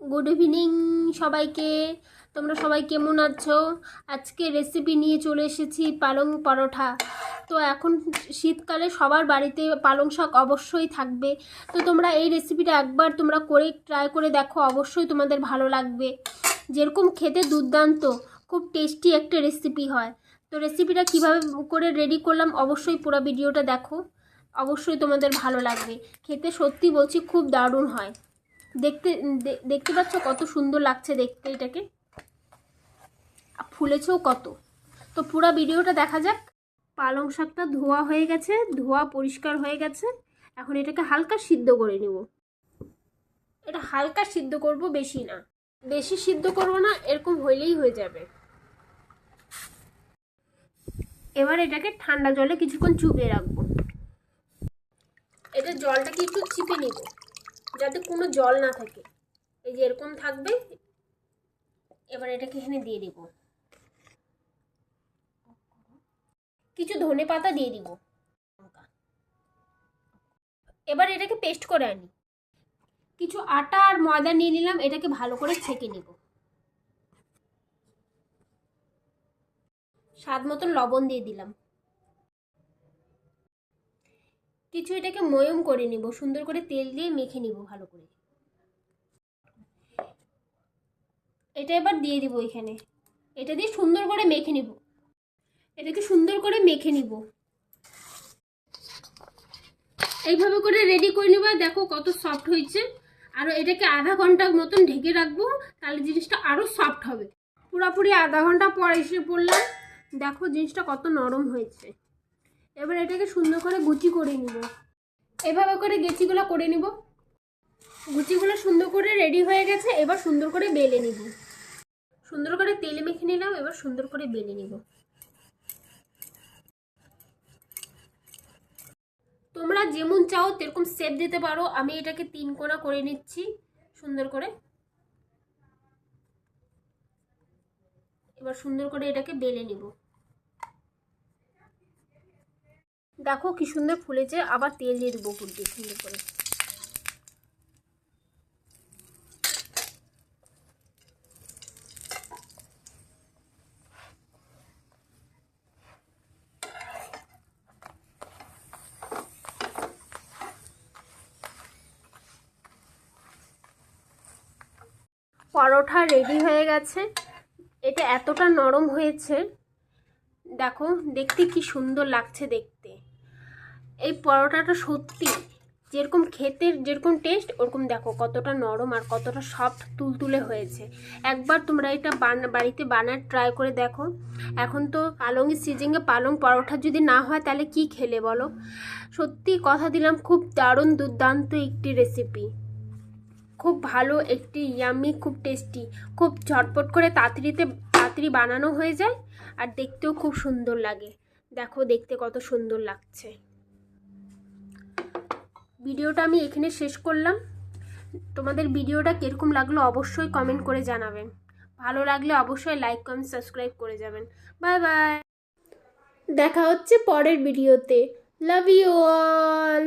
Good evening সবাইকে। তোমরা সবাই কেমন আছো? আজকে রেসিপি নিয়ে চলে এসেছি পালং পরোটা তো এখন শীতকালে সবার বাড়িতে পালং শাক অবশ্যই থাকবে। তো তোমরা এই রেসিপিটা একবার তোমরা করে ট্রাই করে দেখো, অবশ্যই তোমাদের ভালো লাগবে। যেরকম খেতে দুর্দান্ত, খুব টেস্টি একটা রেসিপি হয়। তো রেসিপিটা কীভাবে করে রেডি করলাম, অবশ্যই পুরো ভিডিওটা দেখো। অবশ্যই তোমাদের ভালো লাগবে। খেতে সত্যি বলছি, খুব দারুণ হয়। দেখতে দেখতে পাচ্ছ কত সুন্দর লাগছে দেখতে এটাকে? ফুলেছেও কত। তো পুরো ভিডিওটা দেখা যাক। পালং শাকটা ধোয়া হয়ে গেছে, ধোয়া পরিষ্কার হয়ে গেছে। এখন এটাকে হালকা সিদ্ধ করে নেব। এটা হালকা সিদ্ধ করব বেশি না। বেশি সিদ্ধ করব না, এরকম হইলেই হয়ে যাবে। এবার এটাকে ঠান্ডা জলে কিছুক্ষণ চুপিয়ে রাখব। এটা জলটাকে একটু চিপে নিব। যাতে কোনো জল না থাকে। এই যে এরকম থাকবে, এবার এটাকে এখানে দিয়ে দিব। কিছু ধনে পাতা দিয়ে দিব। এবার এটাকে পেস্ট করে আনি। কিছু আটা আর ময়দা নিয়ে নিলাম, এটাকে ভালো করে ছেঁকে নিব। স্বাদ মতন লবণ দিয়ে দিলাম। কিছু এটাকে ময়ম করে নিব, সুন্দর করে তেল দিয়ে মেখে নিব ভালো করে। এটা এবার দিয়ে দিব এখানে। এটা দিয়ে সুন্দর করে মেখে নিব। এটাকে সুন্দর করে মেখে নিব। এইভাবে করে রেডি করে নিব। দেখো কত সফট হয়েছে। আর এটাকে আধা ঘণ্টার মতন ঢেকে রাখব, তাহলে জিনিসটা আরও সফট হবে। পুরোপুরি আধা ঘণ্টা পর এসে পড়লাম। দেখো জিনিসটা কত নরম হয়েছে। এবার এটাকে সুন্দর করে গুচি করে নিব। এভাবে করে গেচিগুলো করে নিব। গুচিগুলো সুন্দর করে রেডি হয়ে গেছে, এবার সুন্দর করে বেলে নিব। সুন্দর করে তেল মেখে নিলাম, এবার সুন্দর করে বেলে নিব। তোমরা যেমন চাও তেরকম শেপ দিতে পারো, আমি এটাকে তিন কোনা করে নিচ্ছি সুন্দর করে। এবার সুন্দর করে এটাকে বেলে নিব। দেখো কি সুন্দর ফুলেছে আবার তেল দিয়ে দেবো উপর দিয়ে, সুন্দর করে। পরোটা রেডি হয়ে গেছে। এটা এতটা নরম হয়েছে। দেখো, দেখতে কি সুন্দর লাগছে দেখতে। এই পরোটাটা সত্যি যেরকম খেতে যেরকম টেস্ট ওরকম দেখো কতটা নরম আর কতটা সফট তুলতুলে হয়েছে। একবার তোমরা এটা বাড়িতে বানার ট্রাই করে দেখো। এখন তো পালংয়ের সিজনে পালং পরোটা যদি না হয় তাহলে কি খেলে বলো? সত্যি কথা দিলাম, খুব দারুণ দুর্দান্ত একটি রেসিপি খুব ভালো, একটি ইয়ামি খুব টেস্টি খুব ঝটপট করে তাড়াতাড়িতে, তাড়াতাড়ি বানানো হয়ে যায় আর দেখতেও খুব সুন্দর লাগে। দেখো, দেখতে কত সুন্দর লাগছে। ভিডিওটা আমি এখানে শেষ করলাম। তোমাদের ভিডিওটা কীরকম লাগল অবশ্যই কমেন্ট করে জানাবেন। ভালো লাগলে অবশ্যই লাইক কমেন্ট সাবস্ক্রাইব করে যাবেন। বাই বাই দেখা হচ্ছে পরের ভিডিওতে। Love you all